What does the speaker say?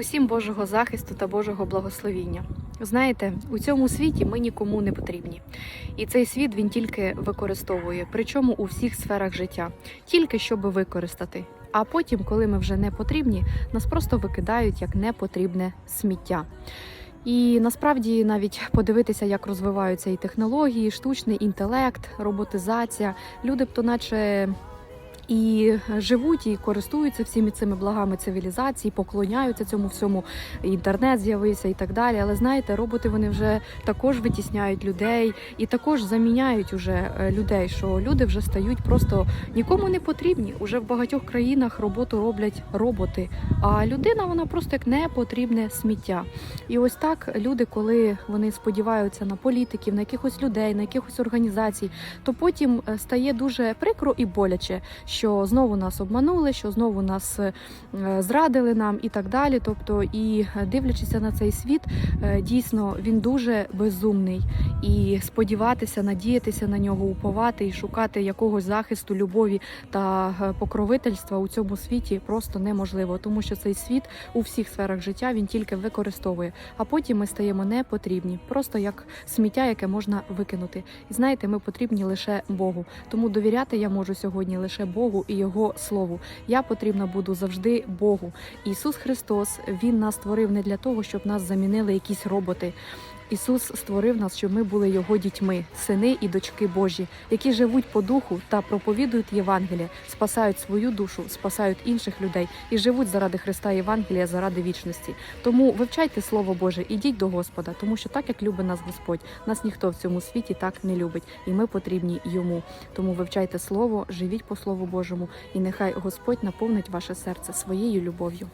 Усім Божого захисту та Божого благословіння. Знаєте, у цьому світі ми нікому не потрібні, і цей світ він тільки використовує, причому у всіх сферах життя, тільки щоб використати. А потім, коли ми вже не потрібні, нас просто викидають як непотрібне сміття. І насправді навіть подивитися, як розвиваються і технології, і штучний інтелект, роботизація. Люди б то наче і живуть, і користуються всіми цими благами цивілізації, поклоняються цьому всьому. Інтернет з'явився і так далі. Але знаєте, роботи вони вже також витісняють людей і також заміняють уже е, людей, що люди вже стають просто нікому не потрібні. Уже в багатьох країнах роботу роблять роботи, а людина вона просто як непотрібне сміття. І ось так люди, коли вони сподіваються на політиків, на якихось людей, на якихось організацій, то потім е, стає дуже прикро і боляче, що знову нас обманули, що знову нас е, зрадили нам і так далі. Тобто, і е, дивлячися на цей світ, е, дійсно він дуже безумний. І сподіватися, надіятися на нього, уповати і шукати якогось захисту, любові та покровительства у цьому світі просто неможливо, тому що цей світ у всіх сферах життя він тільки використовує. А потім ми стаємо непотрібні, просто як сміття, яке можна викинути. І знаєте, ми потрібні лише Богу. Тому довіряти я можу сьогодні лише Богу і Його слову. Я потрібна буду завжди Богу. Ісус Христос Він нас створив не для того, щоб нас замінили якісь роботи. Ісус створив нас, щоб ми були Його дітьми, сини і дочки Божі, які живуть по духу та проповідують Євангелія, спасають свою душу, спасають інших людей і живуть заради Христа Євангелія, заради вічності. Тому вивчайте Слово Боже, ідіть до Господа, тому що так як любить нас Господь, нас ніхто в цьому світі так не любить, і ми потрібні йому. Тому вивчайте Слово, живіть по Слову Божому, і нехай Господь наповнить ваше серце своєю любов'ю.